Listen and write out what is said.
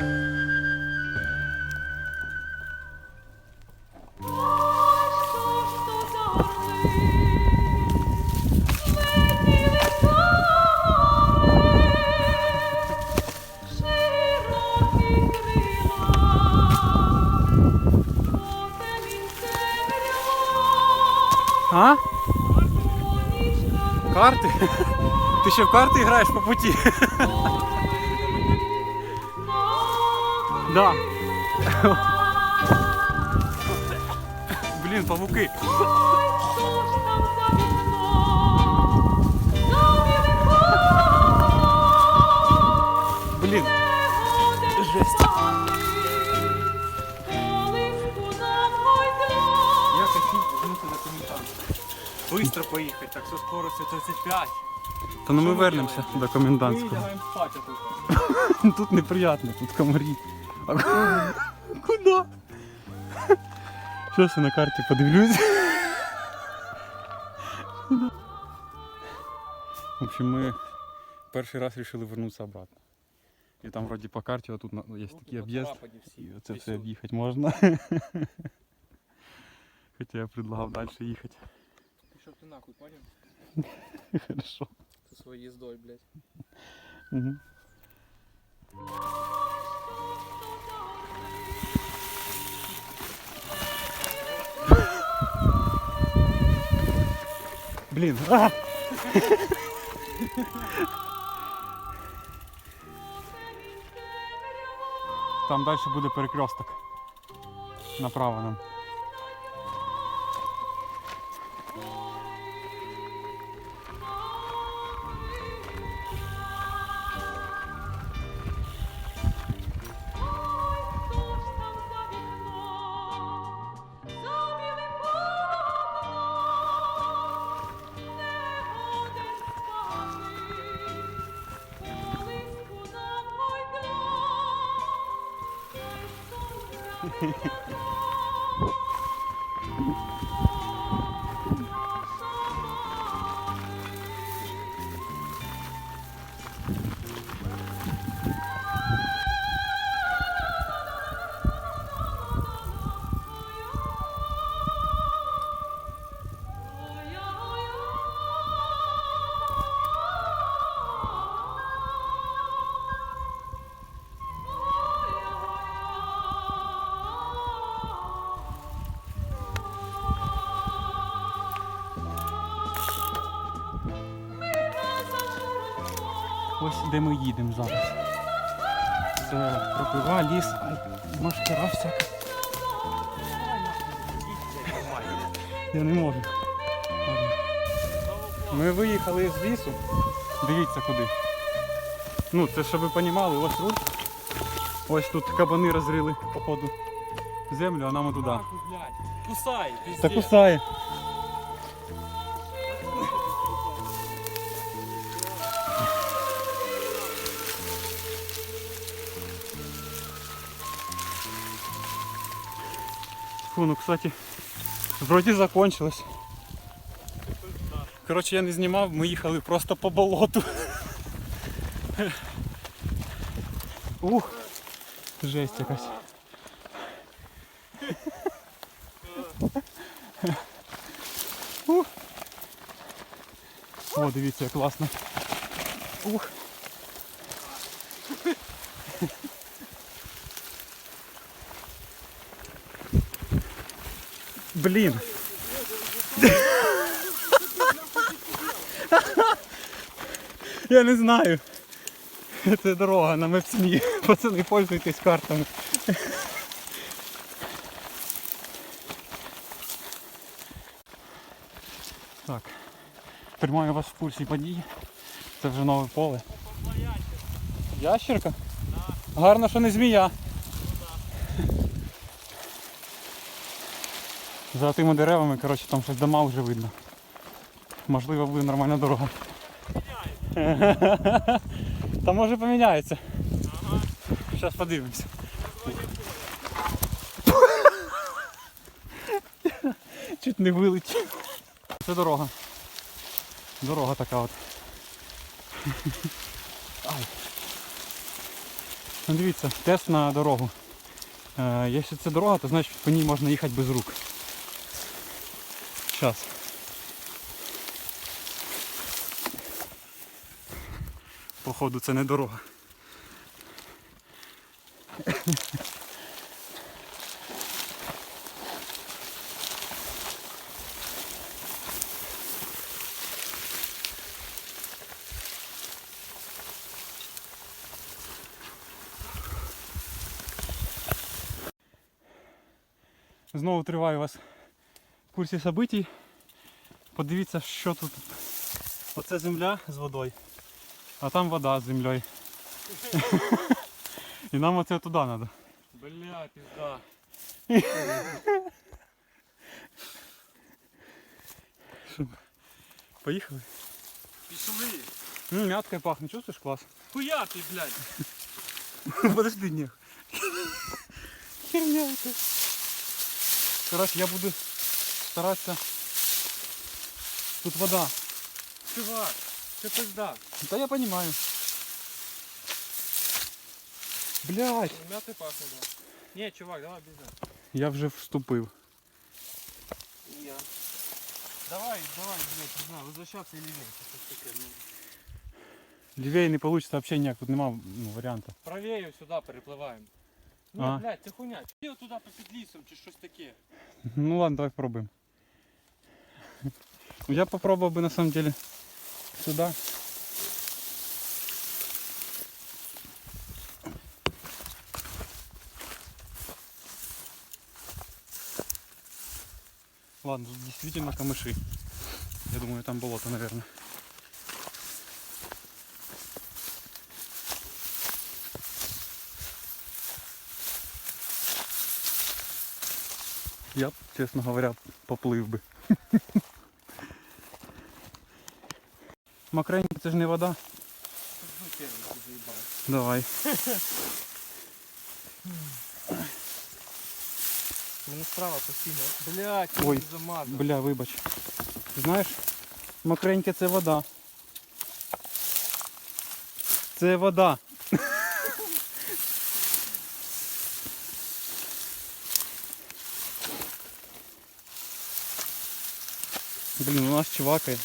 А? Карти? Ти ще в карти граєш по путі? Да. Блін, павуки. Блін. Жесть. Я хотів вернути на комендантську. Быстро поїхати, так що скоростю 35. Та ну ми вернемося до Ми комендантського. лягаємо спати тут. Тут неприятно, тут комарі. А Куди? Щас я на карті подивлюсь. В общем, ми перший раз вирішили вернутися обратно. І там вроді по карті отут на- є такий об'їзд. І оце все об'їхати можна. Хоча я предлагав далі їхати. Щоб ти нахуй, понял? Хорошо. Со своєю їздою, блядь. Угу. Блін. А! Там далі буде перекресток. Направо нам. Thank you. Ось де ми їдемо зараз. Це пропива, ліс, машкара всяка. Я не можу. Ладно. Ми виїхали з лісу. Дивіться куди. Ну, це щоб ви розуміли, ось руль. Ось тут кабани розрили, походу. Землю, а нам туди. Кусай. Та кусає. Фу, ну, кстати, вроде закончилось. Коротше, я не знімав, ми їхали просто по болоту. Ух, жесть якась. Ух. О, дивіться, як класно. Ух. Блін. Я не знаю. Це дорога на мепсмі. Пацани, пользуйтесь картами. Так. Тримаю вас в курсі подій. Це вже нове поле. Ящерка? Гарно, що не змія. За тими деревами, коротше, там щось дома вже видно. Можливо, буде нормальна дорога. Та може поміняється. Зараз подивимося. Чуть не вилетів. Це дорога. Дорога така от. Ай. Ну дивіться, тест на дорогу. Е, якщо це дорога, то значить по ній можна їхати без рук. Зараз. Походу це не дорога. Знову триваю вас курсі событий. Подивіться, що тут. Оце земля з водою, а там вода з землею. І нам оце туди треба. Бля, пізда. Поїхали. Пішли. М, мяткою пахне, чувствуєш клас? Хуя ти, блядь. Подожди, ні. Херня это. Короче, я буду старатися. Тут вода. Чувак, це пизда. Та я понимаю. Блять. Мяти пахне, да. Ні, чувак, давай без нас. Я вже вступив. Я. Давай, давай, блядь, не знаю, возвращаться или нет. Щось таке, ну. Лівей не вийде взагалі ніяк, тут нема ну, варіанту. Правее сюди перепливаємо. Ні, А. блядь, це хуйня. Чи туди по під лісом чи щось таке. Ну ладно, давай пробуем. Я попробовал бы на самом деле сюда. Ладно, тут действительно камыши. Я думаю, там болото, наверное. Я б, чесно говоря, поплив би. Макренька, це ж не вода. Давай. Мене справа постійно. Блядь, Ой, Ой, замазав. Бля, вибач. Знаєш, макреньке це вода. Це вода. Блін, у нас чувакає.